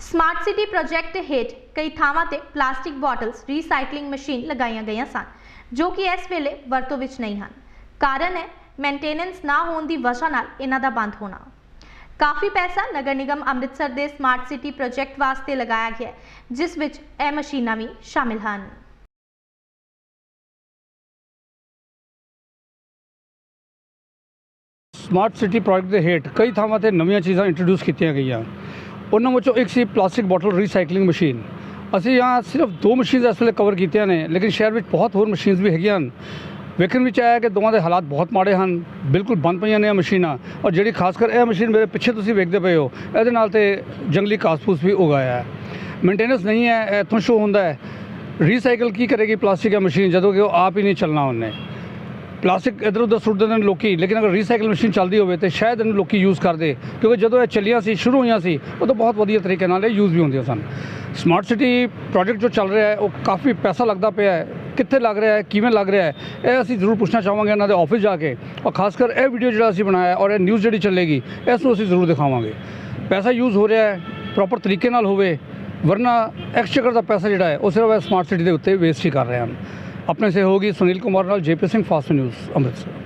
Smart city project ਹੇਠ ਕਈ ਥਾਵਾਂ ਤੇ ਪਲਾਸਟਿਕ ਬੋਟਲਸ ਰੀਸਾਈਕਲਿੰਗ ਮਸ਼ੀਨ ਲਗਾਈਆਂ ਗਈਆਂ ਸਨ, ਜੋ ਕਿ ਇਸ ਵੇਲੇ ਵਰਤੋਂ ਵਿੱਚ ਨਹੀਂ ਹਨ। ਕਾਰਨ ਹੈ ਮੇਨਟੇਨੈਂਸ ਨਾ ਹੋਣ ਦੀ ਵਜ੍ਹਾ ਨਾਲ ਇਹਨਾਂ ਦਾ ਬੰਦ ਹੋਣਾ। ਕਾਫੀ ਪੈਸਾ ਨਗਰ ਨਿਗਮ ਅੰਮ੍ਰਿਤਸਰ ਦੇ ਸਮਾਰਟ ਸਿਟੀ ਪ੍ਰੋਜੈਕਟ ਵਾਸਤੇ ਲਗਾਇਆ ਗਿਆ ਜਿਸ ਵਿੱਚ ਇਹ ਮਸ਼ੀਨਾਂ ਵੀ ਸ਼ਾਮਿਲ ਹਨ। ਸਮਾਰਟ ਸਿਟੀ ਪ੍ਰੋਜੈਕਟ ਦੇ ਹੇਠ ਕਈ ਥਾਵਾਂ ਤੇ ਨਵੀਆਂ ਚੀਜ਼ਾਂ ਇੰਟਰੋਡਿਊਸ ਕੀਤੀਆਂ ਗਈਆਂ। ਉਹਨਾਂ ਵਿੱਚੋਂ ਇੱਕ ਸੀ ਪਲਾਸਟਿਕ ਬੋਟਲ ਰੀਸਾਈਕਲਿੰਗ ਮਸ਼ੀਨ ਅਸੀਂ यहाँ ਸਿਰਫ ਦੋ ਮਸ਼ੀਨਸ ਇਸ ਵੇਲੇ ਕਵਰ ਕੀਤੀਆਂ ਨੇ, ਲੇਕਿਨ ਸ਼ਹਿਰ ਵਿੱਚ ਬਹੁਤ ਹੋਰ ਮਸ਼ੀਨਸ ਵੀ ਹੈਗੀਆਂ ਹਨ। ਵੇਖਣ ਵਿੱਚ ਆਇਆ ਕਿ ਦੋਵਾਂ ਦੇ ਹਾਲਾਤ ਬਹੁਤ ਮਾੜੇ ਹਨ, ਬਿਲਕੁਲ ਬੰਦ ਪਈਆਂ ਨੇ ਇਹ ਮਸ਼ੀਨਾਂ ਔਰ ਜਿਹੜੀ ਖਾਸ ਕਰ ਇਹ ਮਸ਼ੀਨ ਮੇਰੇ ਪਿੱਛੇ ਤੁਸੀਂ ਵੇਖਦੇ ਪਏ ਹੋ, ਇਹਦੇ ਨਾਲ ਤੇ ਜੰਗਲੀ ਕਾਸਪੂਸ ਵੀ ਉਗਾਇਆ ਹੈ। ਮੇਨਟੇਨੈਂਸ ਨਹੀਂ ਹੈ, ਇਹ ਇੱਥੋਂ ਸ਼ੋ ਹੁੰਦਾ ਹੈ। ਰੀਸਾਈਕਲ ਕੀ ਕਰੇਗੀ ਪਲਾਸਟਿਕ ਦੀ ਮਸ਼ੀਨ ਜਦੋਂ ਕਿ ਉਹ ਆਪ ਹੀ ਨਹੀਂ ਚੱਲਣਾ ਉਹਨੇ। ਪਲਾਸਟਿਕ ਇਧਰ ਉਧਰ ਸੁੱਟ ਦਿੰਦੇ ਨੇ ਲੋਕੀ, ਲੇਕਿਨ ਅਗਰ ਰੀਸਾਈਕਲ ਮਸ਼ੀਨ ਚੱਲਦੀ ਹੋਵੇ ਤੇ ਸ਼ਾਇਦ ਇਹਨੂੰ ਲੋਕੀ ਯੂਜ਼ ਕਰਦੇ। ਕਿਉਂਕਿ ਜਦੋਂ ਇਹ ਚੱਲੀਆਂ ਸੀ, ਸ਼ੁਰੂ ਹੋਈਆਂ ਸੀ ਉਦੋਂ ਬਹੁਤ ਵਧੀਆ ਤਰੀਕੇ ਨਾਲ ਇਹ ਯੂਜ਼ ਵੀ ਹੁੰਦੀਆਂ ਸਨ। ਸਮਾਰਟ ਸਿਟੀ ਪ੍ਰੋਜੈਕਟ ਜੋ ਚੱਲ ਰਿਹਾ ਹੈ, ਉਹ ਕਾਫੀ ਪੈਸਾ ਲੱਗਦਾ ਪਿਆ ਹੈ। ਕਿੱਥੇ ਲੱਗ ਰਿਹਾ ਹੈ, ਕਿਵੇਂ ਲੱਗ ਰਿਹਾ ਹੈ, ਇਹ ਅਸੀਂ ਜ਼ਰੂਰ ਪੁੱਛਣਾ ਚਾਹਾਂਗੇ ਇਹਨਾਂ ਦੇ ਆਫਿਸ ਜਾ ਕੇ। ਔਰ ਖਾਸ ਕਰ ਇਹ ਵੀਡੀਓ ਜਿਹੜਾ ਅਸੀਂ ਬਣਾਇਆ ਔਰ ਇਹ ਨਿਊਜ਼ ਜਿਹੜੀ ਚੱਲੇਗੀ, ਇਸ ਨੂੰ ਅਸੀਂ ਜ਼ਰੂਰ ਦਿਖਾਵਾਂਗੇ। ਪੈਸਾ ਯੂਜ਼ ਹੋ ਰਿਹਾ ਹੈ ਪ੍ਰੋਪਰ ਤਰੀਕੇ ਨਾਲ ਹੋਵੇ, ਵਰਨਾ ਐਕਸਚੇਕਰ ਦਾ ਪੈਸਾ ਜਿਹੜਾ ਹੈ, ਉਹ ਸਿਰਫ ਸਮਾਰਟ ਸਿਟੀ ਦੇ ਉੱਤੇ ਵੇਸਟ ਹੀ ਕਰ ਰਹੇ ਹਨ। ਆਪਣੇ ਸਹਿਯੋਗੀ ਸੁਨੀਲ ਕੁਮਾਰ ਨਾਲ JP Singh fast news Amritsar.